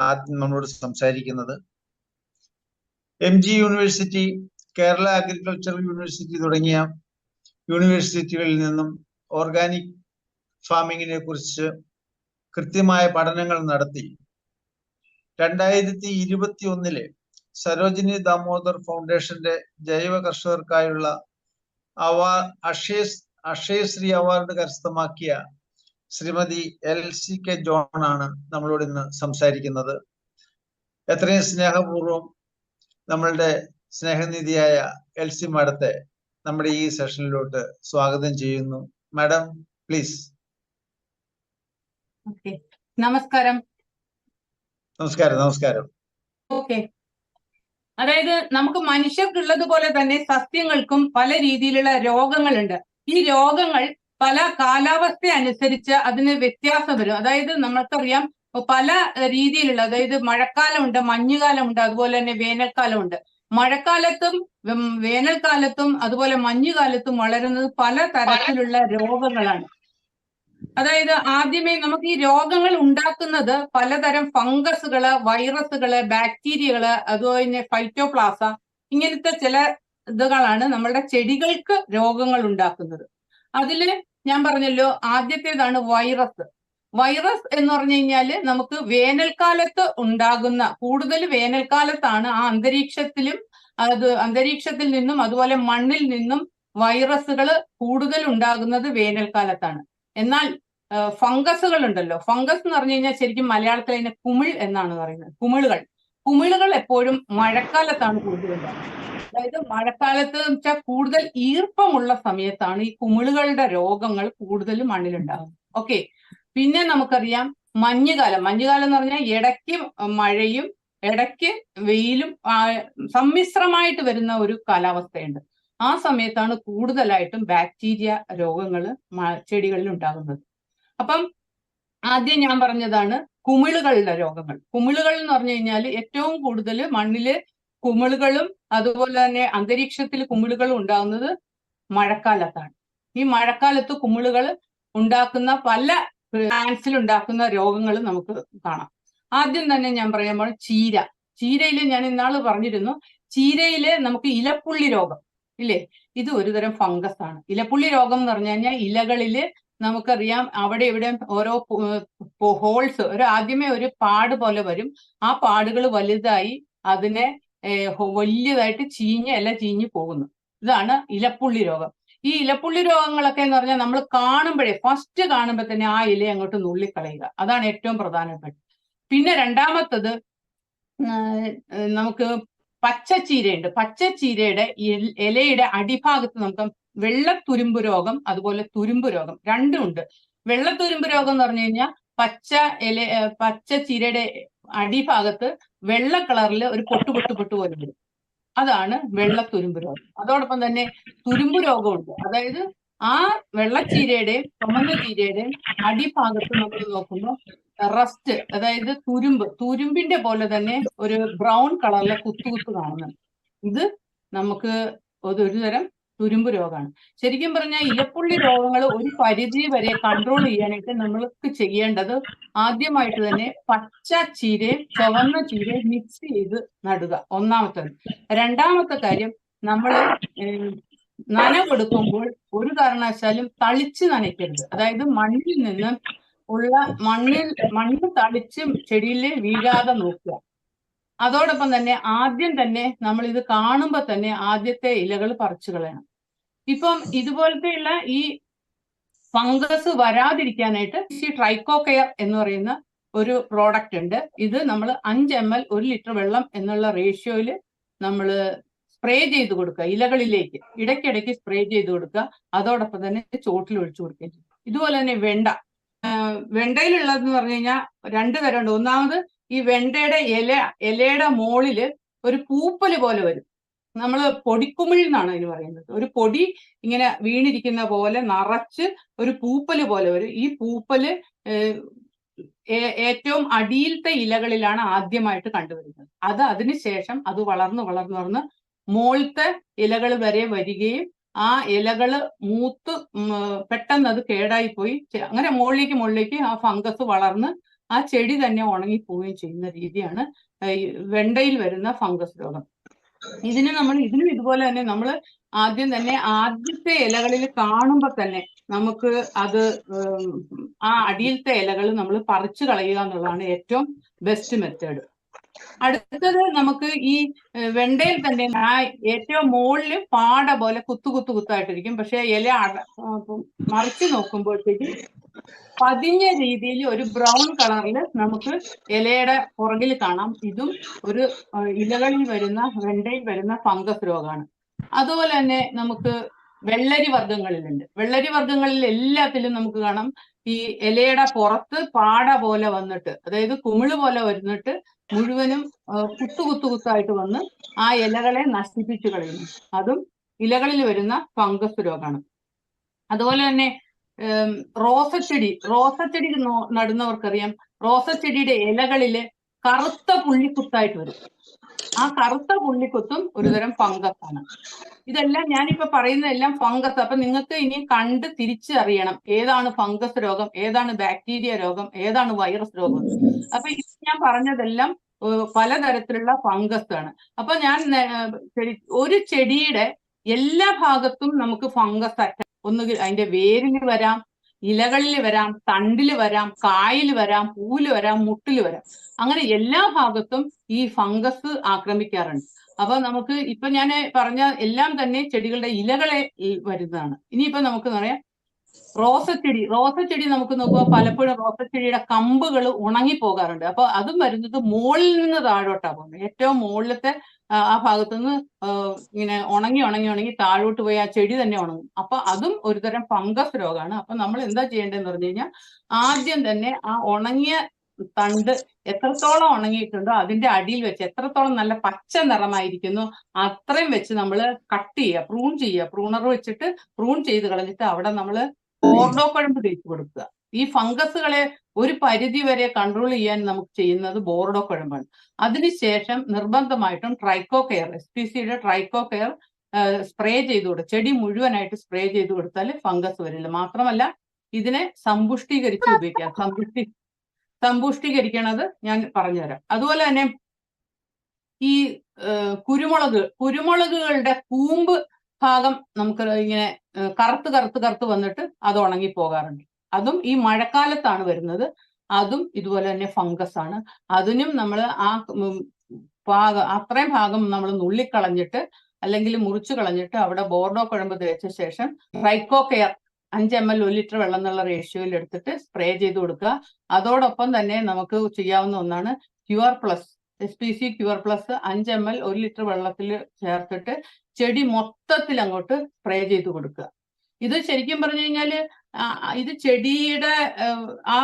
ആദ്യം നമ്മളോട് സംസാരിക്കുന്നത് M G university Kerala agricultural university തുടങ്ങിയ യൂണിവേഴ്സിറ്റികളിൽ നിന്നും ഓർഗാനിക് ഫാമിങ്ങിനെ കുറിച്ച് കൃത്യമായ പഠനങ്ങൾ നടത്തി. രണ്ടായിരത്തി ഇരുപത്തി ഒന്നിലെ സരോജിനി ദാമോദർ ഫൗണ്ടേഷന്റെ ജൈവ കർഷകർക്കായുള്ള അവാ അക്ഷയ അക്ഷയശ്രീ അവാർഡ് കരസ്ഥമാക്കിയ Shrimati L C K John ആണ് നമ്മളോട് ഇന്ന് സംസാരിക്കുന്നത്. എത്രയും സ്നേഹപൂർവം നമ്മളുടെ സ്നേഹനിധിയായ എൽ സി മാഡത്തെ നമ്മുടെ ഈ സെഷനിലോട്ട് സ്വാഗതം ചെയ്യുന്നു. Madam please. നമസ്കാരം. നമസ്കാരം നമസ്കാരം. ഓക്കെ. അതായത് നമുക്ക് മനുഷ്യർക്കുള്ളതുപോലെ തന്നെ സസ്യങ്ങൾക്കും പല രീതിയിലുള്ള രോഗങ്ങളുണ്ട്. ഈ രോഗങ്ങൾ പല കാലാവസ്ഥ അനുസരിച്ച് അതിന് വ്യത്യാസം വരും. അതായത് നമ്മൾക്കറിയാം പല രീതിയിലുള്ള അതായത് മഴക്കാലമുണ്ട് മഞ്ഞുകാലമുണ്ട് അതുപോലെ തന്നെ വേനൽക്കാലമുണ്ട്. മഴക്കാലത്തും വേനൽക്കാലത്തും അതുപോലെ മഞ്ഞുകാലത്തും വളരുന്നത് പല തരത്തിലുള്ള രോഗങ്ങളാണ്. അതായത് ആദ്യമേ നമുക്ക് ഈ രോഗങ്ങൾ ഉണ്ടാക്കുന്നത് പലതരം ഫംഗസുകൾ വൈറസുകൾ ബാക്ടീരിയകൾ അതുപോലെ തന്നെ ഫൈറ്റോപ്ലാസ ഇങ്ങനത്തെ ചില ഇതുകളാണ് നമ്മുടെ ചെടികൾക്ക് രോഗങ്ങൾ ഉണ്ടാക്കുന്നത്. അതിൽ ഞാൻ പറഞ്ഞല്ലോ ആദ്യത്തേതാണ് വൈറസ്. വൈറസ് എന്ന് പറഞ്ഞു കഴിഞ്ഞാൽ നമുക്ക് വേനൽക്കാലത്ത് ഉണ്ടാകുന്ന കൂടുതൽ വേനൽക്കാലത്താണ് ആ അന്തരീക്ഷത്തിലും അത് അന്തരീക്ഷത്തിൽ നിന്നും അതുപോലെ മണ്ണിൽ നിന്നും വൈറസുകൾ കൂടുതൽ ഉണ്ടാകുന്നത് വേനൽക്കാലത്താണ്. എന്നാൽ ഫംഗസുകൾ ഉണ്ടല്ലോ ഫംഗസ് എന്ന് പറഞ്ഞു കഴിഞ്ഞാൽ ശരിക്കും മലയാളത്തിൽ അതിനെ കുമിൾ എന്നാണ് പറയുന്നത്. കുമിളുകൾ. കുമിളുകൾ എപ്പോഴും മഴക്കാലത്താണ് കൂടുതൽ അതായത് മഴക്കാലത്ത് വെച്ചാൽ കൂടുതൽ ഈർപ്പമുള്ള സമയത്താണ് ഈ കുമിളുകളുടെ രോഗങ്ങൾ കൂടുതൽ മണ്ണിലുണ്ടാകുന്നത് ഓക്കെ പിന്നെ നമുക്കറിയാം മഞ്ഞുകാലം. മഞ്ഞുകാലം എന്ന് പറഞ്ഞാൽ ഇടയ്ക്ക് മഴയും ഇടയ്ക്ക് വെയിലും സമ്മിശ്രമായിട്ട് വരുന്ന ഒരു കാലാവസ്ഥയുണ്ട്. ആ സമയത്താണ് കൂടുതലായിട്ടും ബാക്ടീരിയ രോഗങ്ങൾ ചെടികളിൽ ഉണ്ടാകുന്നത്. അപ്പം ആദ്യം ഞാൻ പറഞ്ഞതാണ് കുമിളുകളുടെ രോഗങ്ങൾ. കുമിളുകൾ എന്ന് പറഞ്ഞു കഴിഞ്ഞാൽ ഏറ്റവും കൂടുതൽ മണ്ണിൽ കുമിളുകളും അതുപോലെ തന്നെ അന്തരീക്ഷത്തിൽ കുമിളുകളും ഉണ്ടാകുന്നത് മഴക്കാലത്താണ്. ഈ മഴക്കാലത്ത് കുമിളുകൾ ഉണ്ടാക്കുന്ന പല പ്ലാന്റ്സിൽ ഉണ്ടാക്കുന്ന രോഗങ്ങൾ നമുക്ക് കാണാം. ആദ്യം തന്നെ ഞാൻ പറയുമ്പോൾ ചീര. ചീരയിൽ ഞാൻ ഇന്നാൾ പറഞ്ഞിരുന്നു ചീരയിൽ നമുക്ക് ഇലപ്പുള്ളി രോഗം ഇല്ലേ? ഇത് ഒരുതരം ഫംഗസ് ആണ്. ഇലപ്പുള്ളി രോഗം എന്ന് പറഞ്ഞു കഴിഞ്ഞാൽ ഇലകളിൽ നമുക്കറിയാം അവിടെ ഇവിടെ ഓരോ ഹോൾസ് ഒരു ആദ്യമേ ഒരു പാട് പോലെ വരും. ആ പാടുകൾ വലുതായി അതിനെ വലിയതായിട്ട് ചീഞ്ഞ് ഇല ചീഞ്ഞു പോകുന്നു. ഇതാണ് ഇലപ്പുള്ളി രോഗം. ഈ ഇലപ്പുള്ളി രോഗങ്ങളൊക്കെ എന്ന് പറഞ്ഞാൽ നമ്മൾ കാണുമ്പോഴേ ഫസ്റ്റ് കാണുമ്പോൾ തന്നെ ആ ഇല അങ്ങോട്ട് നുള്ളിക്കളയുക. അതാണ് ഏറ്റവും പ്രധാനപ്പെട്ടത്. പിന്നെ രണ്ടാമത്തത് നമുക്ക് പച്ചച്ചീരയുണ്ട്. പച്ചച്ചീരയുടെ ചീരയുടെ ഇലയുടെ അടിഭാഗത്ത് നമുക്ക് വെള്ളത്തുരുമ്പ് രോഗം അതുപോലെ തുരുമ്പ് രോഗം രണ്ടും ഉണ്ട്. വെള്ളത്തുരുമ്പ് രോഗം എന്ന് പറഞ്ഞു കഴിഞ്ഞാൽ പച്ച ഇല പച്ച ചീരയുടെ അടിഭാഗത്ത് വെള്ള കളറിൽ ഒരു പൊട്ടു പൊട്ടു പൊട്ടു പോലെ വരും. അതാണ് വെള്ളത്തുരുമ്പ് രോഗം. അതോടൊപ്പം തന്നെ തുരുമ്പ് രോഗമുണ്ട്. അതായത് ആ വെള്ളച്ചീരയുടെയും ചുമന്ന ചീരയുടെയും അടിഭാഗത്ത് നമ്മൾ നോക്കുമ്പോൾ റസ്റ്റ് അതായത് തുരുമ്പ് തുരുമ്പിന്റെ പോലെ തന്നെ ഒരു ബ്രൗൺ കളറിലെ കുത്തു കുത്തു കാണുന്നുണ്ട് ഇത് നമുക്ക് ഒരു തരം തുരുമ്പ് രോഗമാണ്. ശരിക്കും പറഞ്ഞാൽ ഇലപ്പുള്ളി രോഗങ്ങൾ ഒരു പരിധി വരെ കൺട്രോൾ ചെയ്യാനായിട്ട് നമ്മൾക്ക് ചെയ്യേണ്ടത് ആദ്യമായിട്ട് തന്നെ പച്ച ചീരയും ചുവന്ന ചീരയും മിക്സ് ചെയ്ത് നടുക. ഒന്നാമത്തത്. രണ്ടാമത്തെ കാര്യം നമ്മൾ നന കൊടുക്കുമ്പോൾ ഒരു കാരണവശാലും തളിച്ച് നനയ്ക്കരുത്. അതായത് മണ്ണിൽ നിന്ന് ഉള്ള മണ്ണിൽ മണ്ണ് തളിച്ച് ചെടിയിൽ വീഴാതെ നോക്കുക. അതോടൊപ്പം തന്നെ ആദ്യം തന്നെ നമ്മൾ ഇത് കാണുമ്പോൾ തന്നെ ആദ്യത്തെ ഇലകൾ പറിച്ചു കളയണം. ഇപ്പം ഇതുപോലത്തെയുള്ള ഈ ഫംഗസ് വരാതിരിക്കാനായിട്ട് ഈ ട്രൈക്കോ കെയർ എന്ന് പറയുന്ന ഒരു പ്രോഡക്റ്റ് ഉണ്ട്. ഇത് നമ്മൾ അഞ്ച് എം എൽ ഒരു ലിറ്റർ വെള്ളം എന്നുള്ള റേഷ്യോയിൽ നമ്മൾ സ്പ്രേ ചെയ്ത് കൊടുക്കുക ഇലകളിലേക്ക്. ഇടയ്ക്കിടയ്ക്ക് സ്പ്രേ ചെയ്ത് കൊടുക്കുക. അതോടൊപ്പം തന്നെ ചോട്ടിൽ ഒഴിച്ചു കൊടുക്കുകയും ചെയ്യും. ഇതുപോലെ തന്നെ വെണ്ട. വെണ്ടയിലുള്ളതെന്ന് പറഞ്ഞു കഴിഞ്ഞാൽ രണ്ട് തരമുണ്ട്. ഒന്നാമത് ഈ വെണ്ടയുടെ ഇല ഇലയുടെ മോളിൽ ഒരു പൂപ്പൽ പോലെ വരും. നമ്മൾ പൊടിക്കുമിഴ് എന്നാണ് അതിന് പറയുന്നത്. ഒരു പൊടി ഇങ്ങനെ വീണിരിക്കുന്ന പോലെ നിറച്ച് ഒരു പൂപ്പൽ പോലെ വരും. ഈ പൂപ്പൽ ഏറ്റവും അടിയിലത്തെ ഇലകളിലാണ് ആദ്യമായിട്ട് കണ്ടുവരുന്നത്. അത് അതിനുശേഷം അത് വളർന്ന് വളർന്ന് വളർന്ന് മോളത്തെ ഇലകൾ വരെ വരികയും ആ ഇലകൾ മൂത്ത് പെട്ടെന്ന് അത് കേടായി പോയി അങ്ങനെ മുകളിലേക്ക് മുകളിലേക്ക് ആ ഫംഗസ് വളർന്ന് ആ ചെടി തന്നെ ഉണങ്ങിപ്പോവുകയും ചെയ്യുന്ന രീതിയാണ് വെണ്ടയിൽ വരുന്ന ഫംഗസ് രോഗം. ഇതിന് നമ്മൾ ഇതിനും ഇതുപോലെ തന്നെ നമ്മൾ ആദ്യം തന്നെ ആദ്യത്തെ ഇലകളിൽ കാണുമ്പോൾ തന്നെ നമുക്ക് അത് ആ അടിയിലത്തെ ഇലകൾ നമ്മൾ പറിച്ചു കളയുക എന്നുള്ളതാണ് ഏറ്റവും ബെസ്റ്റ് മെത്തേഡ് അടുത്തത് നമുക്ക് ഈ വെണ്ടയിൽ തന്നെ ആ ഏറ്റവും മുകളിൽ പാട പോലെ കുത്തു കുത്തു കുത്തായിട്ടിരിക്കും. പക്ഷെ ഇല മറിച്ച് നോക്കുമ്പോഴത്തേക്ക് പതിഞ്ഞ രീതിയിൽ ഒരു ബ്രൗൺ കളറിൽ നമുക്ക് ഇലയുടെ പുറകിൽ കാണാം. ഇതും ഒരു ഇലകളിൽ വരുന്ന വെണ്ടയിൽ വരുന്ന ഫംഗസ് രോഗമാണ് അതുപോലെ തന്നെ നമുക്ക് വെള്ളരി വർഗങ്ങളിലുണ്ട്. വെള്ളരി വർഗങ്ങളിൽ എല്ലാത്തിലും നമുക്ക് കാണാം ഈ ഇലയുടെ പുറത്ത് പാട പോലെ വന്നിട്ട് അതായത് കുമിൾ പോലെ വന്നിട്ട് മുഴുവനും കുത്തു കുത്തു കുത്തായിട്ട് വന്ന് ആ ഇലകളെ നശിപ്പിച്ചു കളയുന്നു. അതും ഇലകളിൽ വരുന്ന ഫംഗസ് രോഗമാണ് അതുപോലെ തന്നെ റോസച്ചെടി. റോസച്ചെടി നടുന്നവർക്കറിയാം. റോസച്ചെടിയുടെ ഇലകളിൽ കറുത്ത പുള്ളിക്കുത്തായിട്ട് വരും. ആ കറുത്ത പുള്ളിക്കുത്തും ഒരുതരം ഫംഗസ് ആണ് ഇതെല്ലാം ഞാനിപ്പോ പറയുന്നതെല്ലാം ഫംഗസ്. അപ്പൊ നിങ്ങൾക്ക് ഇനി കണ്ട് തിരിച്ചറിയണം ഏതാണ് ഫംഗസ് രോഗം ഏതാണ് ബാക്ടീരിയ രോഗം ഏതാണ് വൈറസ് രോഗം. അപ്പൊ ഇത് ഞാൻ പറഞ്ഞതെല്ലാം പലതരത്തിലുള്ള ഫംഗസ് ആണ്. അപ്പൊ ഞാൻ ഒരു ചെടിയുടെ എല്ലാ ഭാഗത്തും നമുക്ക് ഫംഗസ് അറ്റാക്ക് ഒന്നുകിൽ അതിന്റെ വേരിൽ വരാം ഇലകളിൽ വരാം തണ്ടിൽ വരാം കായിൽ വരാം പൂവിൽ വരാം മുട്ടിൽ വരാം. അങ്ങനെ എല്ലാ ഭാഗത്തും ഈ ഫംഗസ് ആക്രമിക്കാറുണ്ട്. അപ്പൊ നമുക്ക് ഇപ്പൊ ഞാൻ പറഞ്ഞ എല്ലാം തന്നെ ചെടികളുടെ ഇലകളെ വരുന്നതാണ്. ഇനിയിപ്പോ നമുക്ക് പറയാം റോസച്ചെടി റോസച്ചെടി നമുക്ക് നോക്കുക പലപ്പോഴും റോസച്ചെടിയുടെ കമ്പുകൾ ഉണങ്ങി പോകാറുണ്ട്. അപ്പൊ അതും വരുന്നത് മുകളിൽ നിന്ന് താഴോട്ടാ പോകുന്നത്. ഏറ്റവും മുകളിലത്തെ ആ ഭാഗത്തുനിന്ന് ഇങ്ങനെ ഉണങ്ങി ഉണങ്ങി ഉണങ്ങി താഴോട്ട് പോയി ആ ചെടി തന്നെ ഉണങ്ങും. അപ്പൊ അതും ഒരുതരം ഫംഗസ് രോഗമാണ് അപ്പൊ നമ്മൾ എന്താ ചെയ്യേണ്ടതെന്ന് പറഞ്ഞു കഴിഞ്ഞാൽ ആദ്യം തന്നെ ആ ഉണങ്ങിയ തണ്ട് എത്രത്തോളം ഉണങ്ങിയിട്ടുണ്ടോ അതിന്റെ അടിയിൽ വെച്ച് എത്രത്തോളം നല്ല പച്ച നിറമായിരിക്കുന്നു അത്രയും വെച്ച് നമ്മൾ കട്ട് ചെയ്യുക പ്രൂൺ ചെയ്യുക. പ്രൂണർ വെച്ചിട്ട് പ്രൂൺ ചെയ്ത് കളഞ്ഞിട്ട് അവിടെ നമ്മൾ ഓർഡോ കുഴമ്പ് തേച്ച് കൊടുക്കുക. ഈ ഫംഗസുകളെ ഒരു പരിധി വരെ കൺട്രോൾ ചെയ്യാൻ നമുക്ക് ചെയ്യുന്നത് ബോർഡോ കുഴമ്പാണ് അതിനുശേഷം നിർബന്ധമായിട്ടും ട്രൈക്കോ കെയർ എസ് പി സിയുടെ ട്രൈക്കോ കെയർ സ്പ്രേ ചെയ്ത് കൊടുക്കുക. ചെടി മുഴുവനായിട്ട് സ്പ്രേ ചെയ്ത് കൊടുത്താൽ ഫംഗസ് വരില്ല. മാത്രമല്ല ഇതിനെ സമ്പുഷ്ടീകരിച്ച് ഉപയോഗിക്കാം. സമ്പുഷ്ടി സമ്പുഷ്ടീകരിക്കണത് ഞാൻ പറഞ്ഞുതരാം. അതുപോലെ തന്നെ ഈ കുരുമുളക് കുരുമുളകുകളുടെ കൂമ്പ് ഭാഗം നമുക്ക് ഇങ്ങനെ കറുത്ത് കറുത്ത് കറുത്ത് വന്നിട്ട് അത് ഉണങ്ങി പോകാറുണ്ട് അതും ഈ മഴക്കാലത്താണ് വരുന്നത്. അതും ഇതുപോലെ തന്നെ ഫംഗസ് ആണ് അതിനും നമ്മൾ ആ ഭാഗം അത്രയും ഭാഗം നമ്മൾ നുള്ളിക്കളഞ്ഞിട്ട് അല്ലെങ്കിൽ മുറിച്ചു കളഞ്ഞിട്ട് അവിടെ ബോർഡോ കുഴമ്പ് തേച്ച ശേഷം റൈക്കോ കെയർ അഞ്ച് എം എൽ ഒരു ലിറ്റർ വെള്ളം എന്നുള്ള റേഷ്യോയിൽ എടുത്തിട്ട് സ്പ്രേ ചെയ്ത് കൊടുക്കുക. അതോടൊപ്പം തന്നെ നമുക്ക് ചെയ്യാവുന്ന ഒന്നാണ് QR plus S P C QR plus അഞ്ച് എം എൽ ഒരു ലിറ്റർ വെള്ളത്തിൽ ചേർത്തിട്ട് ചെടി മൊത്തത്തിൽ അങ്ങോട്ട് സ്പ്രേ ചെയ്ത് കൊടുക്കുക. ഇത് ശരിക്കും പറഞ്ഞു കഴിഞ്ഞാൽ ഇത് ചെടിയുടെ ആ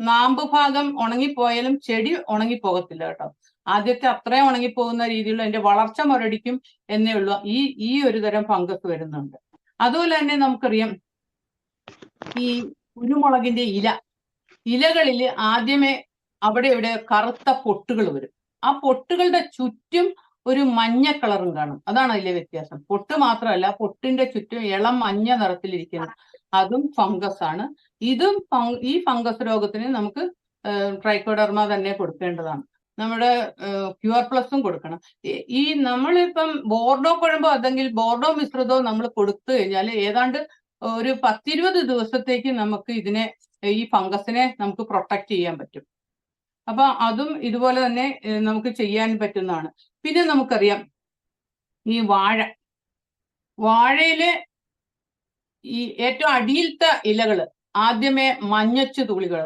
നാമ്പ് ഭാഗം ഉണങ്ങിപ്പോയാലും ചെടി ഉണങ്ങിപ്പോകത്തില്ല കേട്ടോ. ആദ്യത്തെ അത്രയും ഉണങ്ങിപ്പോകുന്ന രീതിയിലുള്ള അതിന്റെ വളർച്ച മുരടിക്കും എന്നേ ഉള്ളൂ. ഈ ഈ ഒരു തരം ഫംഗസ് വരുന്നുണ്ട്. അതുപോലെ തന്നെ നമുക്കറിയാം ഈ കുരുമുളകിന്റെ ഇല. ഇലകളിൽ ആദ്യമേ അവിടെ ഇവിടെ കറുത്ത പൊട്ടുകൾ വരും. ആ പൊട്ടുകളുടെ ചുറ്റും ഒരു മഞ്ഞ കളറും കാണും. അതാണ് അതിലെ വ്യത്യാസം. പൊട്ട് മാത്രമല്ല പൊട്ടിന്റെ ചുറ്റും ഇളം മഞ്ഞ നിറത്തിലിരിക്കുന്നു അതും ഫംഗസ് ആണ്. ഇതും ഈ ഫംഗസ് രോഗത്തിന് നമുക്ക് ട്രൈക്കോഡർമ തന്നെ കൊടുക്കേണ്ടതാണ്. നമ്മുടെ ക്യൂആർ പ്ലസും കൊടുക്കണം. ഈ- നമ്മളിപ്പം ബോർഡോ കുഴമ്പോ അല്ലെങ്കിൽ ബോർഡോ മിശ്രിതോ നമ്മൾ കൊടുത്തു കഴിഞ്ഞാൽ ഏതാണ്ട് ഒരു പത്തിരുപത് ദിവസത്തേക്ക് നമുക്ക് ഇതിനെ ഈ ഫംഗസിനെ നമുക്ക് പ്രൊട്ടക്റ്റ് ചെയ്യാൻ പറ്റും. അപ്പൊ അതും ഇതുപോലെ തന്നെ നമുക്ക് ചെയ്യാൻ പറ്റുന്നതാണ്. പിന്നെ നമുക്കറിയാം ഈ വാഴ. വാഴയിൽ ഈ ഏറ്റവും അടിയിലത്തെ ഇലകൾ ആദ്യമേ മഞ്ഞച്ചു തുളികൾ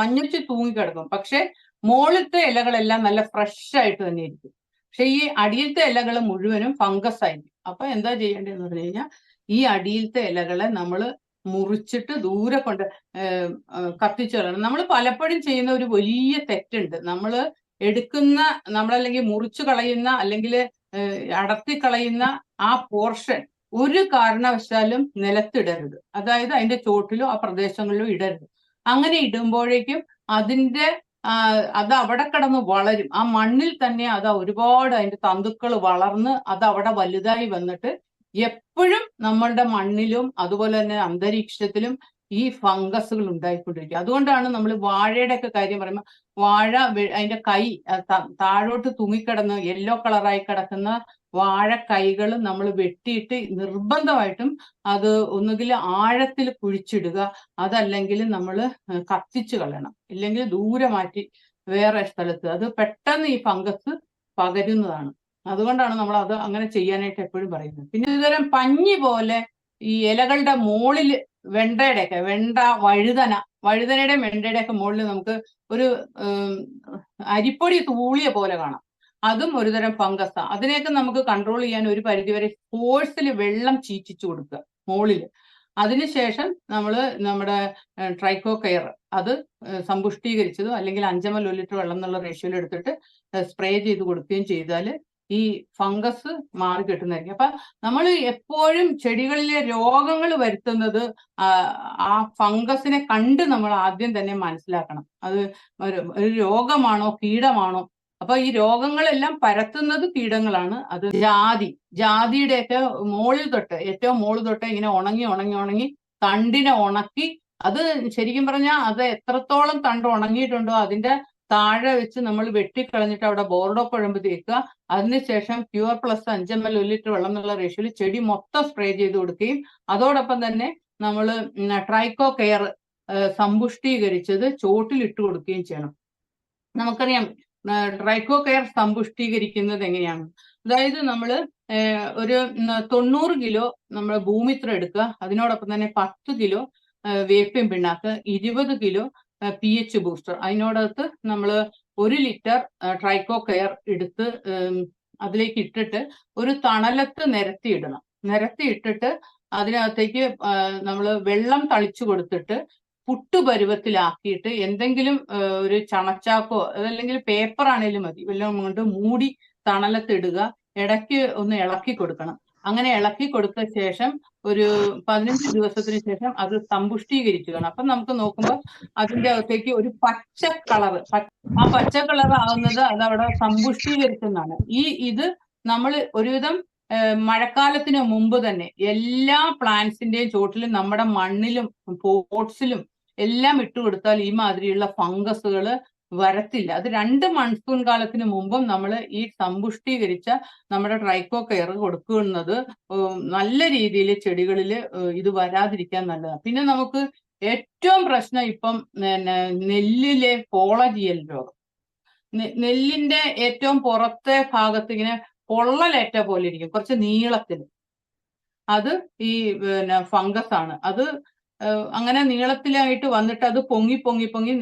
മഞ്ഞച്ചു തൂങ്ങിക്കിടക്കും പക്ഷെ മുകളിലത്തെ ഇലകളെല്ലാം നല്ല ഫ്രഷ് ആയിട്ട് തന്നെ ഇരിക്കും. പക്ഷെ ഈ അടിയിലത്തെ ഇലകൾ മുഴുവനും ഫംഗസ് ആയിരിക്കും അപ്പൊ എന്താ ചെയ്യേണ്ടതെന്ന് പറഞ്ഞു കഴിഞ്ഞാൽ ഈ അടിയിലത്തെ ഇലകളെ നമ്മൾ മുറിച്ചിട്ട് ദൂരെ കൊണ്ട് കത്തിച്ചു കളയണം. നമ്മൾ പലപ്പോഴും ചെയ്യുന്ന ഒരു വലിയ തെറ്റുണ്ട്. നമ്മൾ എടുക്കുന്ന നമ്മളല്ലെങ്കിൽ മുറിച്ചു കളയുന്ന അല്ലെങ്കിൽ അടർത്തി കളയുന്ന ആ പോർഷൻ ഒരു കാരണവശാലും നിലത്തിടരുത്. അതായത് അതിന്റെ ചോട്ടിലോ ആ പ്രദേശങ്ങളിലോ ഇടരുത്. അങ്ങനെ ഇടുമ്പോഴേക്കും അതിന്റെ അത് അവിടെ കിടന്ന് വളരും. ആ മണ്ണിൽ തന്നെ അത് ഒരുപാട് അതിന്റെ തന്തുക്കൾ വളർന്ന് അത് അവിടെ വലുതായി വന്നിട്ട് എപ്പോഴും നമ്മളുടെ മണ്ണിലും അതുപോലെ തന്നെ അന്തരീക്ഷത്തിലും ഈ ഫംഗസുകൾ ഉണ്ടായിക്കൊണ്ടിരിക്കും. അതുകൊണ്ടാണ് നമ്മൾ വാഴയുടെ ഒക്കെ കാര്യം പറയുമ്പോൾ വാഴ അതിന്റെ കൈ താഴോട്ട് തൂങ്ങിക്കിടന്ന് യെല്ലോ കളറായി കിടക്കുന്ന വാഴ കൈകൾ നമ്മൾ വെട്ടിയിട്ട് നിർബന്ധമായിട്ടും അത് ഒന്നുകിൽ ആഴത്തിൽ കുഴിച്ചിടുക അതല്ലെങ്കിൽ നമ്മൾ കത്തിച്ചു കളയണം. ഇല്ലെങ്കിൽ ദൂരെ മാറ്റി വേറെ സ്ഥലത്ത്. അത് പെട്ടെന്ന് ഈ ഫംഗസ് പകരുന്നതാണ്. അതുകൊണ്ടാണ് നമ്മൾ അത് അങ്ങനെ ചെയ്യാനായിട്ട് എപ്പോഴും പറയുന്നത്. പിന്നെ ഇതുതരം പഞ്ഞി പോലെ ഈ ഇലകളുടെ മുകളിൽ വെണ്ടയുടെ ഒക്കെ വെണ്ട വഴുതന വഴുതനയുടെയും വെണ്ടയുടെ ഒക്കെ മുകളിൽ നമുക്ക് ഒരു അരിപ്പൊടി തൂളിയ പോലെ കാണാം. അതും ഒരുതരം ഫംഗസ. അതിനെയൊക്കെ നമുക്ക് കൺട്രോൾ ചെയ്യാൻ ഒരു പരിധിവരെ ഫോഴ്സിൽ വെള്ളം ചീറ്റിച്ചു കൊടുക്കുക മുകളിൽ അതിനുശേഷം നമ്മൾ നമ്മുടെ ട്രൈക്കോ കെയർ അത് സമ്പുഷ്ടീകരിച്ചതോ അല്ലെങ്കിൽ അഞ്ചമൽ ഒരു ലിറ്റർ വെള്ളം എന്നുള്ള റേഷ്യോയിൽ എടുത്തിട്ട് സ്പ്രേ ചെയ്ത് കൊടുക്കുകയും ചെയ്താൽ ഈ ഫംഗസ് മാറി കിട്ടുന്നതായിരിക്കും. അപ്പൊ നമ്മൾ എപ്പോഴും ചെടികളിലെ രോഗങ്ങൾ വരുത്തുന്നത് ആ ഫംഗസിനെ കണ്ട് നമ്മൾ ആദ്യം തന്നെ മനസ്സിലാക്കണം. അത് ഒരു രോഗമാണോ കീടമാണോ? അപ്പൊ ഈ രോഗങ്ങളെല്ലാം പരത്തുന്നത് കീടങ്ങളാണ്. അത് ജാതി ജാതിയുടെയൊക്കെ മോളിൽ തൊട്ട് ഏറ്റവും മോളിൽ തൊട്ട് ഇങ്ങനെ ഉണങ്ങി ഉണങ്ങി ഉണങ്ങി തണ്ടിനെ ഉണക്കി അത് ശരിക്കും പറഞ്ഞാൽ അത് എത്രത്തോളം തണ്ട് ഉണങ്ങിയിട്ടുണ്ടോ അതിന്റെ താഴെ വെച്ച് നമ്മൾ വെട്ടിക്കളഞ്ഞിട്ട് അവിടെ ബോർഡോ കുഴമ്പ് തേക്കുക. അതിനുശേഷം പ്യുവർ പ്ലസ് അഞ്ച് എം എൽ ഒരു ലിറ്റർ വെള്ളം എന്നുള്ള റേഷ്യോയിൽ ചെടി മൊത്തം സ്പ്രേ ചെയ്ത് കൊടുക്കുകയും അതോടൊപ്പം തന്നെ നമ്മൾ ട്രൈക്കോ കെയർ സമ്പുഷ്ടീകരിച്ചത് ചോട്ടിലിട്ട് കൊടുക്കുകയും ചെയ്യണം. നമുക്കറിയാം ട്രൈക്കോ കെയർ സമ്പുഷ്ടീകരിക്കുന്നത് എങ്ങനെയാണ്? അതായത് നമ്മൾ ഒരു തൊണ്ണൂറ് കിലോ നമ്മൾ ഭൂമിത്ര എടുക്കുക. അതിനോടൊപ്പം തന്നെ പത്ത് കിലോ വേപ്പിൻ പിണ്ണാക്ക് ഇരുപത് കിലോ പി എച്ച് ബൂസ്റ്റർ അതിനോടകത്ത് നമ്മൾ ഒരു ലിറ്റർ ട്രൈക്കോ കെയർ എടുത്ത് അതിലേക്ക് ഇട്ടിട്ട് ഒരു തണലത്ത് നിരത്തി ഇടണം. നിരത്തി ഇട്ടിട്ട് അതിനകത്തേക്ക് നമ്മൾ വെള്ളം തളിച്ചു കൊടുത്തിട്ട് പുട്ടു പരുവത്തിലാക്കിയിട്ട് എന്തെങ്കിലും ഒരു ചണച്ചാക്കോ അതല്ലെങ്കിൽ പേപ്പർ ആണെങ്കിലും മതി. വെള്ളം കൊണ്ട് മൂടി തണലത്തിടുക ഇടയ്ക്ക് ഒന്ന് ഇളക്കി കൊടുക്കണം. അങ്ങനെ ഇളക്കി കൊടുത്ത ശേഷം ഒരു പതിനഞ്ച് ദിവസത്തിന് ശേഷം അത് സമ്പുഷ്ടീകരിക്കുകയാണ് അപ്പൊ നമുക്ക് നോക്കുമ്പോൾ അതിന്റെ അകത്തേക്ക് ഒരു പച്ച കളർ ആ പച്ച കളർ ആവുന്നത് അത് അവിടെ സമ്പുഷ്ടീകരിച്ചെന്നാണ് ഈ ഇത് നമ്മൾ ഒരുവിധം മഴക്കാലത്തിന് മുമ്പ് തന്നെ എല്ലാ പ്ലാന്റ്സിന്റെയും ചോട്ടിലും നമ്മുടെ മണ്ണിലും പോട്ട്സിലും എല്ലാം ഇട്ട് കൊടുത്താൽ ഈ മാതിരിയുള്ള ഫംഗസുകൾ വരത്തില്ല. അത് രണ്ട് മൺസൂൺ കാലത്തിന് മുമ്പും നമ്മൾ ഈ സമ്പുഷ്ടീകരിച്ച നമ്മുടെ ട്രൈക്കോ കെയർ കൊടുക്കുന്നത് നല്ല രീതിയിൽ ചെടികളിൽ ഇത് വരാതിരിക്കാൻ നല്ലതാണ്. പിന്നെ നമുക്ക് ഏറ്റവും പ്രശ്നം ഇപ്പം പിന്നെ നെല്ലിലെ പോളജിയൽ രോഗം. നെല്ലിന്റെ ഏറ്റവും പുറത്തെ ഭാഗത്ത് ഇങ്ങനെ പൊള്ളലേറ്റ പോലെ ഇരിക്കും. കുറച്ച് നീളത്തിൽ. അത് ഈ പിന്നെ ഫംഗസ് ആണ് അത് അങ്ങനെ നീളത്തിലായിട്ട് വന്നിട്ട് അത് പൊങ്ങി പൊങ്ങി പൊങ്ങി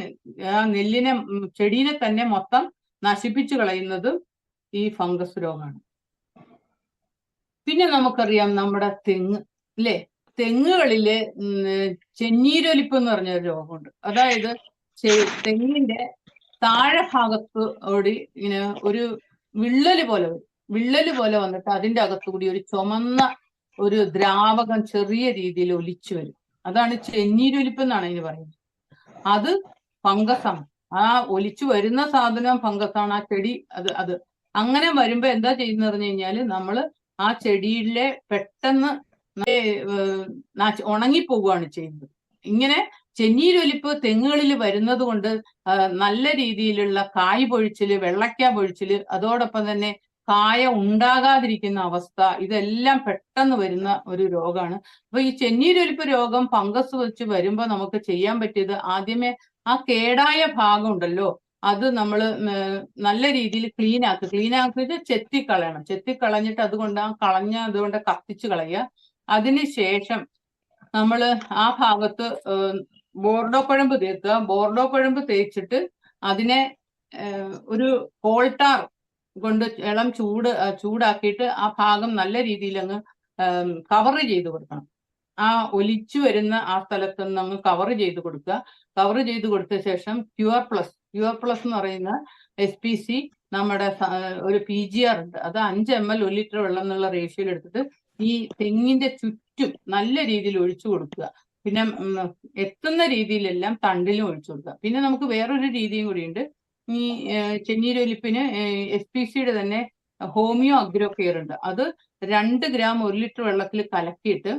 ആ നെല്ലിനെ ചെടീനെ തന്നെ മൊത്തം നശിപ്പിച്ചു കളയുന്നത് ഈ ഫംഗസ് രോഗമാണ് പിന്നെ നമുക്കറിയാം നമ്മുടെ തെങ്ങ് അല്ലേ തെങ്ങുകളിൽ ചെന്നീരൊലിപ്പ് എന്ന് പറഞ്ഞ ഒരു രോഗമുണ്ട്. അതായത് തെങ്ങിന്റെ താഴെ ഭാഗത്ത് ഓടി ഇങ്ങനെ ഒരു വിള്ളൽ പോലെ വരും. വിള്ളൽ പോലെ വന്നിട്ട് അതിന്റെ അകത്തുകൂടി ഒരു ചുമന്ന ഒരു ദ്രാവകം ചെറിയ രീതിയിൽ ഒലിച്ചു വരും. അതാണ് ചെന്നീരൊലിപ്പ് എന്നാണ് ഇതിന് പറയുന്നത്. അത് ഫംഗസാണ് ആ ഒലിച്ചു വരുന്ന സാധനം ഫംഗസാണ്. ആ ചെടി അത് അത്. അങ്ങനെ വരുമ്പോ എന്താ ചെയ്യുന്നത് പറഞ്ഞു കഴിഞ്ഞാൽ നമ്മൾ ആ ചെടിയിലെ പെട്ടെന്ന് ഉണങ്ങിപ്പോവുകയാണ് ചെയ്യുന്നത്. ഇങ്ങനെ ചെന്നീരൊലിപ്പ് തെങ്ങുകളിൽ വരുന്നത് കൊണ്ട് നല്ല രീതിയിലുള്ള കായ് പൊഴിച്ചിൽ വെള്ളക്ക പൊഴിച്ചിൽ അതോടൊപ്പം തന്നെ കായ ഉണ്ടാകാതിരിക്കുന്ന അവസ്ഥ ഇതെല്ലാം പെട്ടെന്ന് വരുന്ന ഒരു രോഗമാണ്. അപ്പൊ ഈ ചെന്നീരൊലിപ്പ് രോഗം ഫംഗസ് വെച്ച് വരുമ്പോൾ നമുക്ക് ചെയ്യാൻ പറ്റിയത് ആദ്യമേ ആ കേടായ ഭാഗം ഉണ്ടല്ലോ അത് നമ്മൾ നല്ല രീതിയിൽ ക്ലീൻ ആക്കുക. ക്ലീൻ ആക്കിയിട്ട് ചെത്തിക്കളയണം. ചെത്തിക്കളഞ്ഞിട്ട് അതുകൊണ്ട് ആ കളഞ്ഞ അതുകൊണ്ട് കത്തിച്ച് കളയുക. അതിനുശേഷം നമ്മൾ ആ ഭാഗത്ത് ബോർഡോ കുഴമ്പ് തേക്കുക. ബോർഡോ കുഴമ്പ് തേച്ചിട്ട് അതിനെ ഒരു കോൾട്ടാർ കൊണ്ട് ഇളം ചൂട് ചൂടാക്കിയിട്ട് ആ ഭാഗം നല്ല രീതിയിൽ അങ്ങ് കവർ ചെയ്ത് കൊടുക്കണം. ആ ഒലിച്ചു വരുന്ന ആ സ്ഥലത്ത് നിന്ന് അങ്ങ് കവർ ചെയ്ത് കൊടുക്കുക. കവർ ചെയ്ത് കൊടുത്ത ശേഷം പ്യുവർ പ്ലസ് പ്യുവർ പ്ലസ് എന്ന് പറയുന്ന എസ് പി സി നമ്മുടെ ഒരു പി ജി ആർ ഉണ്ട്. അത് അഞ്ച് എം എൽ ഒരു ലിറ്റർ വെള്ളം എന്നുള്ള റേഷ്യോയിൽ എടുത്തിട്ട് ഈ തെങ്ങിന്റെ ചുറ്റും നല്ല രീതിയിൽ ഒഴിച്ചു കൊടുക്കുക. പിന്നെ എത്തുന്ന രീതിയിലെല്ലാം തണ്ടിലും ഒഴിച്ചു കൊടുക്കുക. പിന്നെ നമുക്ക് വേറൊരു രീതിയും കൂടിയുണ്ട് ഈ ചെന്നീരൊലിപ്പിന് എസ് പി സിയുടെ തന്നെ ഹോമിയോ അഗ്രോ കെയർ ഉണ്ട് അത് രണ്ട് ഗ്രാം ഒരു ലിറ്റർ വെള്ളത്തിൽ കലക്കിയിട്ട്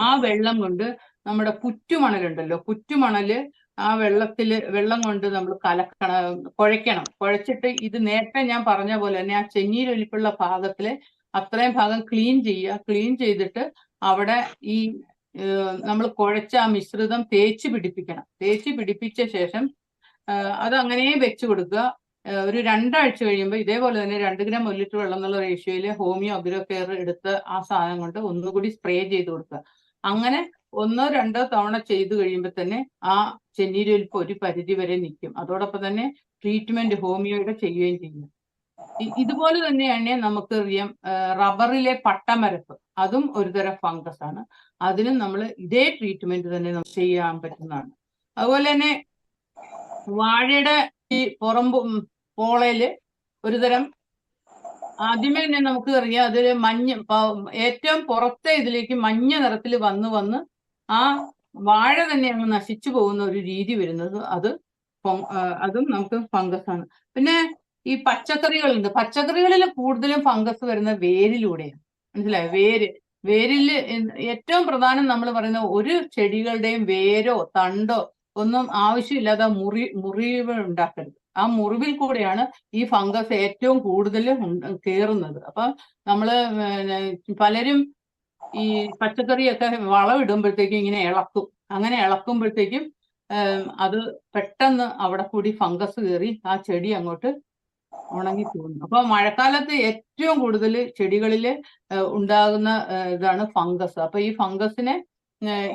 ആ വെള്ളം കൊണ്ട് നമ്മുടെ പുറ്റുമണലുണ്ടല്ലോ പുറ്റുമണൽ ആ വെള്ളത്തിൽ വെള്ളം കൊണ്ട് നമ്മൾ കലക്കണം കുഴയ്ക്കണം. കുഴച്ചിട്ട് ഇത് നേരത്തെ ഞാൻ പറഞ്ഞ പോലെ തന്നെ ആ ചെന്നീരൊലിപ്പുള്ള ഭാഗത്തിൽ അത്രയും ഭാഗം ക്ലീൻ ചെയ്യുക. ക്ലീൻ ചെയ്തിട്ട് അവിടെ ഈ നമ്മൾ കുഴച്ച ആ മിശ്രിതം തേച്ച് പിടിപ്പിക്കണം. തേച്ച് പിടിപ്പിച്ച ശേഷം അത് അങ്ങനെ വെച്ച് കൊടുക്കുക. ഒരു രണ്ടാഴ്ച കഴിയുമ്പോൾ ഇതേപോലെ തന്നെ രണ്ട് ഗ്രാം ഒരു ലിറ്റർ വെള്ളം എന്നുള്ള റേഷ്യോയിൽ ഹോമിയോ അഗ്രോ കെയർ എടുത്ത് ആ സാധനം കൊണ്ട് ഒന്നുകൂടി സ്പ്രേ ചെയ്ത് കൊടുക്കുക. അങ്ങനെ ഒന്നോ രണ്ടോ തവണ ചെയ്തു കഴിയുമ്പോൾ തന്നെ ആ ചെന്നീരൊലിപ്പ് ഒരു പരിധി വരെ നിൽക്കും. അതോടൊപ്പം തന്നെ ട്രീറ്റ്മെന്റ് ഹോമിയോയുടെ ചെയ്യുകയും ചെയ്യും. ഇതുപോലെ തന്നെയാണ് നമുക്കറിയാം റബ്ബറിലെ പട്ടമരപ്പ്. അതും ഒരുതരം ഫംഗസ് ആണ് അതിനും നമ്മൾ ഇതേ ട്രീറ്റ്മെന്റ് തന്നെ ചെയ്യാൻ പറ്റുന്നതാണ്. അതുപോലെ തന്നെ വാഴയുടെ ഈ പുറമ്പ് പോളയിൽ ഒരുതരം ആദ്യമേ തന്നെ നമുക്ക് അറിയാം അതൊരു മഞ്ഞ ഏറ്റവും പുറത്തെ ഇതിലേക്ക് മഞ്ഞ നിറത്തിൽ വന്ന് വന്ന് ആ വാഴ തന്നെ അങ്ങ് നശിച്ചു പോകുന്ന ഒരു രീതി വരുന്നത്. അത് അതും നമുക്ക് ഫംഗസ് ആണ്. പിന്നെ ഈ പച്ചക്കറികളുണ്ട്. പച്ചക്കറികളിൽ കൂടുതലും ഫംഗസ് വരുന്ന വേരിലൂടെയാണ്. മനസ്സിലായോ? വേര്. വേരിൽ ഏറ്റവും പ്രധാനം നമ്മൾ പറയുന്ന ഒരു ചെടികളുടെയും വേരോ തണ്ടോ ഒന്നും ആവശ്യമില്ലാതെ മുറി മുറിവ് ഉണ്ടാക്കരുത്. ആ മുറിവിൽ കൂടെയാണ് ഈ ഫംഗസ് ഏറ്റവും കൂടുതൽ കയറുന്നത് അപ്പൊ നമ്മൾ പലരും ഈ പച്ചക്കറിയൊക്കെ വളമിടുമ്പോഴത്തേക്കും ഇങ്ങനെ ഇളക്കും. അങ്ങനെ ഇളക്കുമ്പോഴത്തേക്കും അത് പെട്ടെന്ന് അവിടെ കൂടി ഫംഗസ് കയറി ആ ചെടി അങ്ങോട്ട് ഉണങ്ങി പോകുന്നു. അപ്പൊ മഴക്കാലത്ത് ഏറ്റവും കൂടുതൽ ചെടികളിൽ ഉണ്ടാകുന്ന ഇതാണ് ഫംഗസ്. അപ്പൊ ഈ ഫംഗസിനെ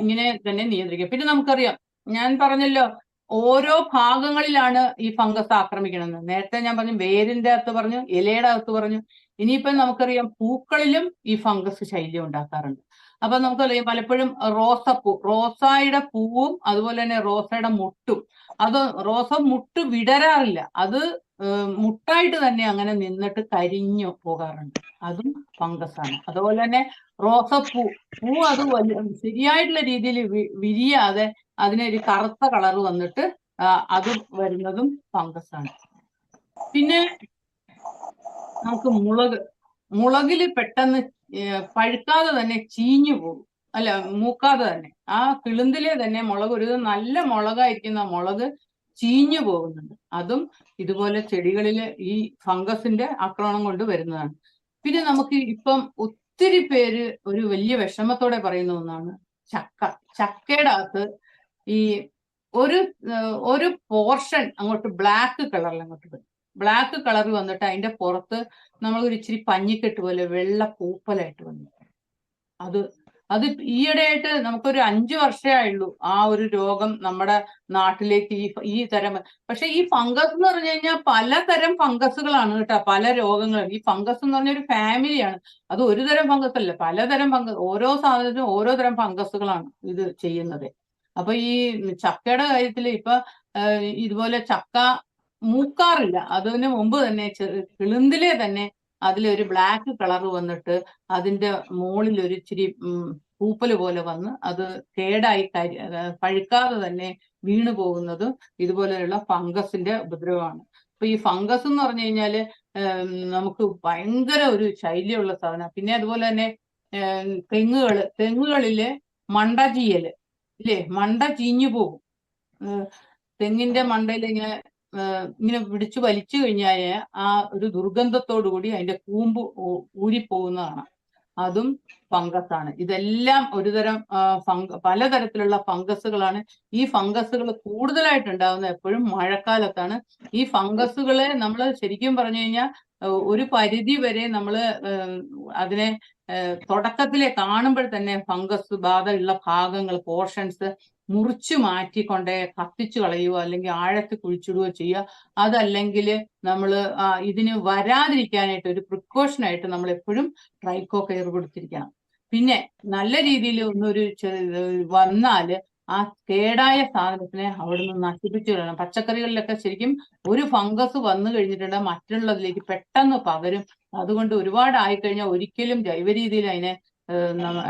ഇങ്ങനെ തന്നെ നിയന്ത്രിക്കുക പിന്നെ നമുക്കറിയാം ഞാൻ പറഞ്ഞല്ലോ ഓരോ ഭാഗങ്ങളിലാണ് ഈ ഫംഗസ് ആക്രമിക്കുന്നത്. നേരത്തെ ഞാൻ പറഞ്ഞു വേരിന്റെ അകത്ത് പറഞ്ഞു ഇലയുടെ അകത്ത് പറഞ്ഞു. ഇനിയിപ്പം നമുക്കറിയാം പൂക്കളിലും ഈ ഫംഗസ് ശൈലി ഉണ്ടാക്കാറുണ്ട്. അപ്പൊ നമുക്കറിയാം പലപ്പോഴും റോസപ്പൂ റോസായുടെ പൂവും അതുപോലെ തന്നെ റോസയുടെ മുട്ടും. അത് റോസ മുട്ട് വിടരാറില്ല. അത് മുട്ടായിട്ട് തന്നെ അങ്ങനെ നിന്നിട്ട് കരിഞ്ഞു പോകാറുണ്ട്. അതും ഫംഗസ് ആണ് അതുപോലെ തന്നെ റോസപ്പൂ. പൂ അത് ശരിയായിട്ടുള്ള രീതിയിൽ വിരിയാതെ അതിനൊരു കറുത്ത കളർ വന്നിട്ട് അത് വരുന്നതും ഫംഗസ് ആണ് പിന്നെ നമുക്ക് മുളക് മുളകിൽ പെട്ടെന്ന് പഴുക്കാതെ തന്നെ ചീഞ്ഞു പോകും. അല്ല മൂക്കാതെ തന്നെ. ആ കിളുന്തിലെ തന്നെ മുളക് ഒരു നല്ല മുളകായിരിക്കുന്ന മുളക് ചീഞ്ഞു പോകുന്നുണ്ട്. അതും ഇതുപോലെ ചെടികളിലെ ഈ ഫംഗസിന്റെ ആക്രമണം കൊണ്ട് വരുന്നതാണ്. പിന്നെ നമുക്ക് ഇപ്പം ഒത്തിരി പേര് ഒരു വലിയ വിഷമത്തോടെ പറയുന്ന ഒന്നാണ് ചക്ക. ചക്കയുടെ അകത്ത് ഈ ഒരു ഒരു പോർഷൻ അങ്ങോട്ട് ബ്ലാക്ക് കളറിൽ അങ്ങോട്ട് വരും. ബ്ലാക്ക് കളർ വന്നിട്ട് അതിന്റെ പുറത്ത് നമ്മൾ ഒരു ഇച്ചിരി പഞ്ഞിക്കെട്ട് പോലെ വെള്ള പൂപ്പലായിട്ട് വന്നു അത് അത് ഈയിടെയായിട്ട് നമുക്കൊരു അഞ്ചു വർഷമേ ആയുള്ളൂ ആ ഒരു രോഗം നമ്മുടെ നാട്ടിലേക്ക് ഈ ഈ തരം. പക്ഷെ ഈ ഫംഗസ് എന്ന് പറഞ്ഞു കഴിഞ്ഞാൽ പലതരം ഫംഗസുകളാണ് കേട്ടോ പല രോഗങ്ങളും. ഈ ഫംഗസ് എന്ന് പറഞ്ഞ ഒരു ഫാമിലിയാണ്. അത് ഒരു തരം ഫംഗസ് അല്ല പലതരം ഫംഗസ് ഓരോ സാധനത്തിനും ഓരോ തരം ഫംഗസുകളാണ് ഇത് ചെയ്യുന്നത്. അപ്പൊ ഈ ചക്കയുടെ കാര്യത്തിൽ ഇപ്പൊ ഇതുപോലെ ചക്ക മൂക്കാറില്ല. അതിന് മുമ്പ് തന്നെ കിളുന്തിലെ തന്നെ അതിലൊരു ബ്ലാക്ക് കളർ വന്നിട്ട് അതിന്റെ മുകളിൽ ഒരു ഇച്ചിരി പൂപ്പൽ പോലെ വന്ന് അത് കേടായി പഴുക്കാതെ തന്നെ വീണു പോകുന്നത് ഇതുപോലെയുള്ള ഫംഗസിന്റെ ഉപദ്രവമാണ്. അപ്പൊ ഈ ഫംഗസ് എന്ന് പറഞ്ഞു കഴിഞ്ഞാൽ നമുക്ക് ഭയങ്കര ഒരു ശൈലിയുള്ള സാധനം പിന്നെ അതുപോലെ തന്നെ തെങ്ങുകൾ തെങ്ങുകളിലെ മണ്ട ചീയൽ ഇല്ലേ? മണ്ട ചീഞ്ഞു പോകും. തെങ്ങിന്റെ മണ്ടയിൽ ഇങ്ങനെ ഇങ്ങനെ പിടിച്ചു വലിച്ചു കഴിഞ്ഞാൽ ആ ഒരു ദുർഗന്ധത്തോടു കൂടി അതിന്റെ കൂമ്പ് ഊരിപ്പോകുന്നതാണ്. അതും ഫംഗസ് ആണ് ഇതെല്ലാം ഒരുതരം ഫംഗ പലതരത്തിലുള്ള ഫംഗസുകളാണ്. ഈ ഫംഗസുകൾ കൂടുതലായിട്ട് ഉണ്ടാകുന്നത് എപ്പോഴും മഴക്കാലത്താണ്. ഈ ഫംഗസുകളെ നമ്മൾ ശരിക്കും പറഞ്ഞു കഴിഞ്ഞാൽ ഒരു പരിധി വരെ നമ്മൾ അതിനെ തുടക്കത്തിലെ കാണുമ്പോൾ തന്നെ ഫംഗസ് ബാധയുള്ള ഭാഗങ്ങൾ പോർഷൻസ് മുറിച്ചു മാറ്റിക്കൊണ്ട് കത്തിച്ചു കളയുകയോ അല്ലെങ്കിൽ ആഴത്തിൽ കുഴിച്ചിടുകയോ ചെയ്യുക. അതല്ലെങ്കിൽ നമ്മൾ ഇതിന് വരാതിരിക്കാനായിട്ട് ഒരു പ്രിക്കോഷനായിട്ട് നമ്മൾ എപ്പോഴും ട്രൈക്കോ കയർ കൊടുത്തിരിക്കണം. പിന്നെ നല്ല രീതിയിൽ ഒന്നൊരു വന്നാൽ ആ കേടായ സാധനത്തിനെ അവിടെ നിന്ന് നശിപ്പിച്ചു വരണം പച്ചക്കറികളിലൊക്കെ ശരിക്കും ഒരു ഫംഗസ് വന്നു കഴിഞ്ഞിട്ടുണ്ടെങ്കിൽ മറ്റുള്ളതിലേക്ക് പെട്ടെന്ന് പകരും. അതുകൊണ്ട് ഒരുപാട് ആയിക്കഴിഞ്ഞാൽ ഒരിക്കലും ജൈവ രീതിയിൽ അതിനെ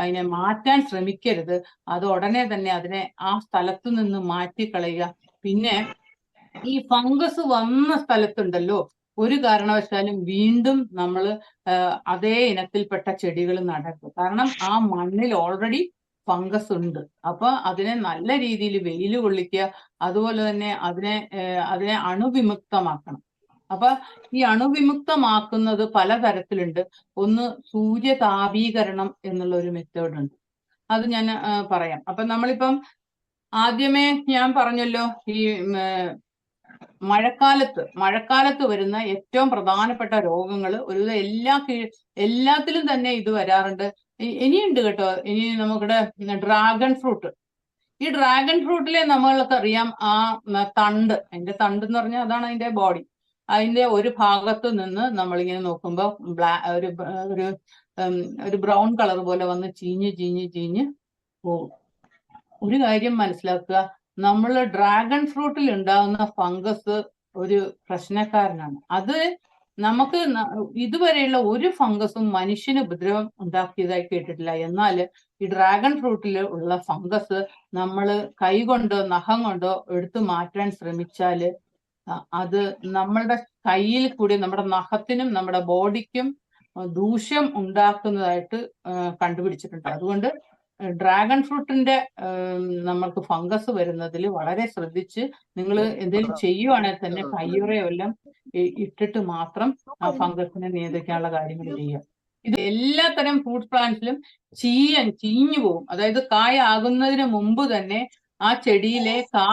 അതിനെ മാറ്റാൻ ശ്രമിക്കരുത്. അത് ഉടനെ തന്നെ അതിനെ ആ സ്ഥലത്തു നിന്ന് മാറ്റിക്കളയുക. പിന്നെ ഈ ഫംഗസ് വന്ന സ്ഥലത്തുണ്ടല്ലോ ഒരു കാരണവശാലും വീണ്ടും നമ്മൾ അതേ ഇനത്തിൽപ്പെട്ട ചെടികൾ നടക്കും. കാരണം ആ മണ്ണിൽ ഓൾറെഡി ഫംഗസ് ഉണ്ട്. അപ്പൊ അതിനെ നല്ല രീതിയിൽ വെയിൽ കൊള്ളിക്കുക അതുപോലെ തന്നെ അതിനെ അതിനെ അണുവിമുക്തമാക്കണം. അപ്പൊ ഈ അണുവിമുക്തമാക്കുന്നത് പലതരത്തിലുണ്ട്. ഒന്ന് സൂര്യതാപീകരണം എന്നുള്ള ഒരു മെത്തേഡ് ഉണ്ട്. അത് ഞാൻ പറയാം. അപ്പൊ നമ്മളിപ്പം ആദ്യമേ ഞാൻ പറഞ്ഞല്ലോ ഈ മഴക്കാലത്ത് മഴക്കാലത്ത് വരുന്ന ഏറ്റവും പ്രധാനപ്പെട്ട രോഗങ്ങൾ ഒരു എല്ലാ കീഴ് എല്ലാത്തിലും തന്നെ ഇത് വരാറുണ്ട്. ഇനിയുണ്ട് കേട്ടോ. ഇനി നമുക്കിടെ ഡ്രാഗൺ ഫ്രൂട്ട്. ഈ ഡ്രാഗൺ ഫ്രൂട്ടിലെ നമ്മൾക്ക് അറിയാം ആ തണ്ട്. അതിന്റെ തണ്ട് എന്ന് പറഞ്ഞാൽ അതാണ് അതിന്റെ ബോഡി. അതിന്റെ ഒരു ഭാഗത്ത് നിന്ന് നമ്മളിങ്ങനെ നോക്കുമ്പോൾ ബ്ലാ ഒരു ഒരു ഒരു ബ്രൗൺ കളർ പോലെ വന്ന് ചീഞ്ഞ് ചീഞ്ഞ് ചീഞ്ഞ് പോകും ഒരു കാര്യം മനസ്സിലാക്കുക. നമ്മൾ ഡ്രാഗൺ ഫ്രൂട്ടിൽ ഉണ്ടാകുന്ന ഫംഗസ് ഒരു പ്രശ്നക്കാരനാണ്. അത് നമുക്ക് ഇതുവരെയുള്ള ഒരു ഫംഗസും മനുഷ്യന് ഉപദ്രവം ഉണ്ടാക്കിയതായി കേട്ടിട്ടില്ല. എന്നാൽ ഈ ഡ്രാഗൺ ഫ്രൂട്ടിൽ ഉള്ള ഫംഗസ് നമ്മൾ കൈകൊണ്ടോ നഖം കൊണ്ടോ എടുത്തു മാറ്റാൻ ശ്രമിച്ചാൽ അത് നമ്മളുടെ കയ്യിൽ കൂടി നമ്മുടെ നഖത്തിനും നമ്മുടെ ബോഡിക്കും ദൂഷ്യം ഉണ്ടാക്കുന്നതായിട്ട് കണ്ടുപിടിച്ചിട്ടുണ്ട്. അതുകൊണ്ട് ഡ്രാഗൺ ഫ്രൂട്ടിന്റെ നമ്മൾക്ക് ഫംഗസ് വരുന്നതിൽ വളരെ ശ്രദ്ധിച്ച് നിങ്ങൾ എന്തെങ്കിലും ചെയ്യുവാണെങ്കിൽ തന്നെ കയ്യുറയോ എല്ലാം ഇട്ടിട്ട് മാത്രം ആ ഫംഗസിനെ നിയന്ത്രിക്കാനുള്ള കാര്യങ്ങൾ ചെയ്യുക. ഇത് എല്ലാത്തരം ഫ്രൂട്ട് പ്ലാന്റ്സിലും ചീയൻ ചീഞ്ഞു പോകും അതായത് കായ ആകുന്നതിന് മുമ്പ് തന്നെ ആ ചെടിയിലെ കാ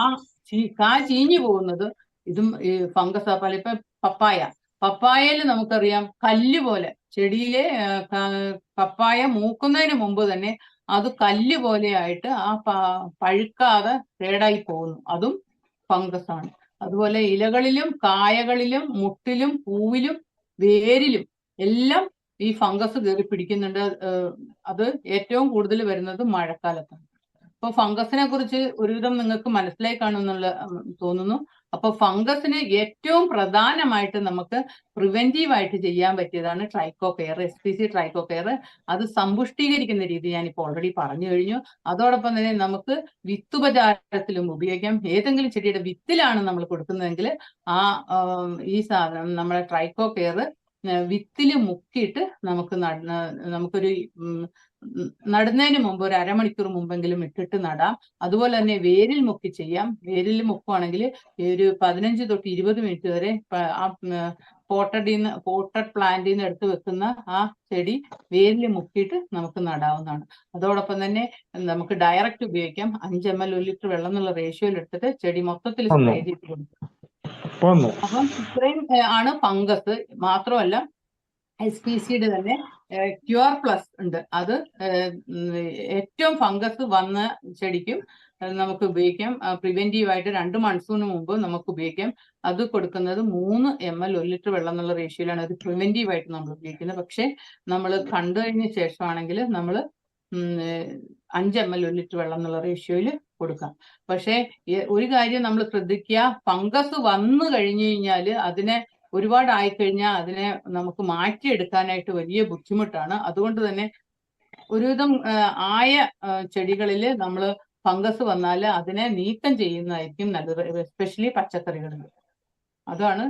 കാ ചീഞ്ഞു പോകുന്നത് ഇതും ഫംഗസ് പോലെ ഇപ്പൊ പപ്പായ. പപ്പായയിൽ നമുക്കറിയാം കല്ല് പോലെ ചെടിയിലെ പപ്പായ മൂക്കുന്നതിന് മുമ്പ് തന്നെ അത് കല്ല് പോലെയായിട്ട് ആ പഴുക്കാതെ കേടായി പോകുന്നു. അതും ഫംഗസ് ആണ് അതുപോലെ ഇലകളിലും കായകളിലും മുട്ടിലും പൂവിലും വേരിലും എല്ലാം ഈ ഫംഗസ് കയറി പിടിക്കുന്നുണ്ട്. അത് ഏറ്റവും കൂടുതൽ വരുന്നത് മഴക്കാലത്താണ്. അപ്പൊ ഫംഗസിനെ കുറിച്ച് ഒരുവിധം നിങ്ങൾക്ക് മനസ്സിലായി കാണുമെന്നുള്ള തോന്നുന്നു. അപ്പൊ ഫംഗസിന് ഏറ്റവും പ്രധാനമായിട്ട് നമുക്ക് പ്രിവെന്റീവ് ആയിട്ട് ചെയ്യാൻ പറ്റിയതാണ് tricho care S P C tricho care അത് സമ്പുഷ്ടീകരിക്കുന്ന രീതി ഞാനിപ്പോൾ ഓൾറെഡി പറഞ്ഞു കഴിഞ്ഞു. അതോടൊപ്പം തന്നെ നമുക്ക് വിത്തുപചാരത്തിലും ഉപയോഗിക്കാം. ഏതെങ്കിലും ചെടിയുടെ വിത്തിലാണ് നമ്മൾ കൊടുക്കുന്നതെങ്കിൽ ആ ഈ സാധനം നമ്മുടെ ട്രൈക്കോ കെയർ വിത്തിൽ മുക്കിയിട്ട് നമുക്ക് നമുക്കൊരു നടുന്നതിന് മുമ്പ് ഒരു അരമണിക്കൂർ മുമ്പെങ്കിലും ഇട്ടിട്ട് നടാം. അതുപോലെ തന്നെ വേരിൽ മുക്കി ചെയ്യാം. വേരിൽ മുക്കുവാണെങ്കിൽ ഒരു പതിനഞ്ച് തൊട്ട് ഇരുപത് മിനിറ്റ് വരെ ആ പോട്ടഡിൽ നിന്ന് പോട്ടഡ് പ്ലാന്റിൽ നിന്ന് എടുത്ത് വെക്കുന്ന ആ ചെടി വേരിൽ മുക്കിയിട്ട് നമുക്ക് നടാവുന്നതാണ്. അതോടൊപ്പം തന്നെ നമുക്ക് ഡയറക്റ്റ് ഉപയോഗിക്കാം. അഞ്ച് എം എൽ ഒരു ലിറ്റർ വെള്ളം എന്നുള്ള റേഷ്യോയിൽ എടുത്തിട്ട് ചെടി മൊത്തത്തിൽ സ്പ്രേ ചെയ്ത് കൊടുക്കും. അപ്പം ഇത്രയും ആണ് ഫംഗസ്. മാത്രമല്ല എസ് പി സിയുടെ തന്നെ ക്യൂർ പ്ലസ് ഉണ്ട്. അത് ഏറ്റവും ഫംഗസ് വന്ന ചെടിക്കും നമുക്ക് ഉപയോഗിക്കാം. പ്രിവെന്റീവ് ആയിട്ട് രണ്ട് മൺസൂണിന് മുമ്പ് നമുക്ക് ഉപയോഗിക്കാം. അത് കൊടുക്കുന്നത് മൂന്ന് എം എൽ ഒരു ലിറ്റർ വെള്ളം എന്നുള്ള റേഷ്യോയിലാണ്. അത് പ്രിവെന്റീവ് ആയിട്ട് നമ്മൾ ഉപയോഗിക്കുന്നത്. പക്ഷെ നമ്മൾ കണ്ടു കഴിഞ്ഞ ശേഷമാണെങ്കിൽ നമ്മൾ അഞ്ച് എം എൽ ഒരു ലിറ്റർ വെള്ളം എന്നുള്ള റേഷ്യോയിൽ കൊടുക്കാം. പക്ഷേ ഒരു കാര്യം നമ്മൾ ശ്രദ്ധിക്കുക. ഫംഗസ് വന്നു കഴിഞ്ഞു കഴിഞ്ഞാൽ അതിനെ ഒരുപാട് ആയിക്കഴിഞ്ഞാൽ അതിനെ നമുക്ക് മാറ്റിയെടുക്കാനായിട്ട് വലിയ ബുദ്ധിമുട്ടാണ്. അതുകൊണ്ട് തന്നെ ഒരുവിധം ആയ ചെടികളിൽ നമ്മൾ ഫംഗസ് വന്നാൽ അതിനെ നീക്കം ചെയ്യുന്നതായിരിക്കും നല്ലത് എസ്പെഷ്യലി പച്ചക്കറികളിൽ അതാണ്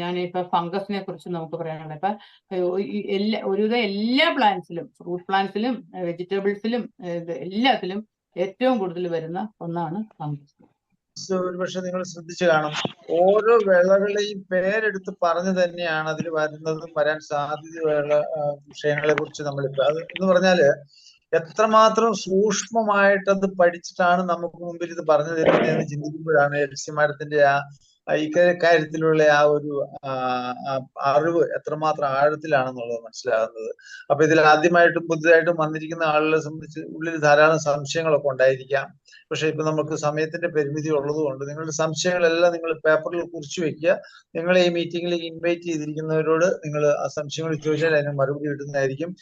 ഞാൻ ഇപ്പൊ ഫംഗസിനെ കുറിച്ച് നമുക്ക് പറയാനുള്ളത്. ഇപ്പൊ എല്ലാ ഒരുവിധം എല്ലാ പ്ലാന്റ്സിലും ഫ്രൂട്ട് പ്ലാന്റ്സിലും വെജിറ്റബിൾസിലും എല്ലാത്തിലും ഏറ്റവും കൂടുതൽ വരുന്ന ഒന്നാണ് ഫംഗസ്. ഒരുപക്ഷെ നിങ്ങൾ ശ്രദ്ധിച്ചു കാണും ഓരോ വിളകളെയും പേരെടുത്ത് പറഞ്ഞു തന്നെയാണ് അതിൽ വരുന്നതും വരാൻ സാധ്യതയുള്ള വിഷയങ്ങളെ കുറിച്ച് നമ്മളിപ്പോ അത് എന്ന് പറഞ്ഞാൽ എത്രമാത്രം സൂക്ഷ്മമായിട്ട് അത് പഠിച്ചിട്ടാണ് നമുക്ക് മുമ്പിൽ ഇത് പറഞ്ഞു തരുന്നത് എന്ന് ചിന്തിക്കുമ്പോഴാണ് എൽസി മാഡത്തിന്റെ ആ ആ ഈ കാര്യ- കാര്യത്തിലുള്ള ആ ഒരു അറിവ് എത്രമാത്രം ആഴത്തിലാണെന്നുള്ളത് മനസ്സിലാകുന്നത്. അപ്പൊ ഇതിൽ ആദ്യമായിട്ടും പുതുതായിട്ടും വന്നിരിക്കുന്ന ആളുകളെ സംബന്ധിച്ച് ഉള്ളിൽ ധാരാളം സംശയങ്ങളൊക്കെ ഉണ്ടായിരിക്കാം. പക്ഷെ ഇപ്പൊ നമുക്ക് സമയത്തിന്റെ പരിമിതി ഉള്ളതുകൊണ്ട് നിങ്ങളുടെ സംശയങ്ങളെല്ലാം നിങ്ങൾ പേപ്പറിൽ കുറിച്ചു വെക്കുക. നിങ്ങളെ ഈ മീറ്റിംഗിലേക്ക് ഇൻവൈറ്റ് ചെയ്തിരിക്കുന്നവരോട് നിങ്ങൾ ആ സംശയങ്ങൾ ചോദിച്ചാൽ അതിന് മറുപടി കിട്ടുന്നതായിരിക്കും.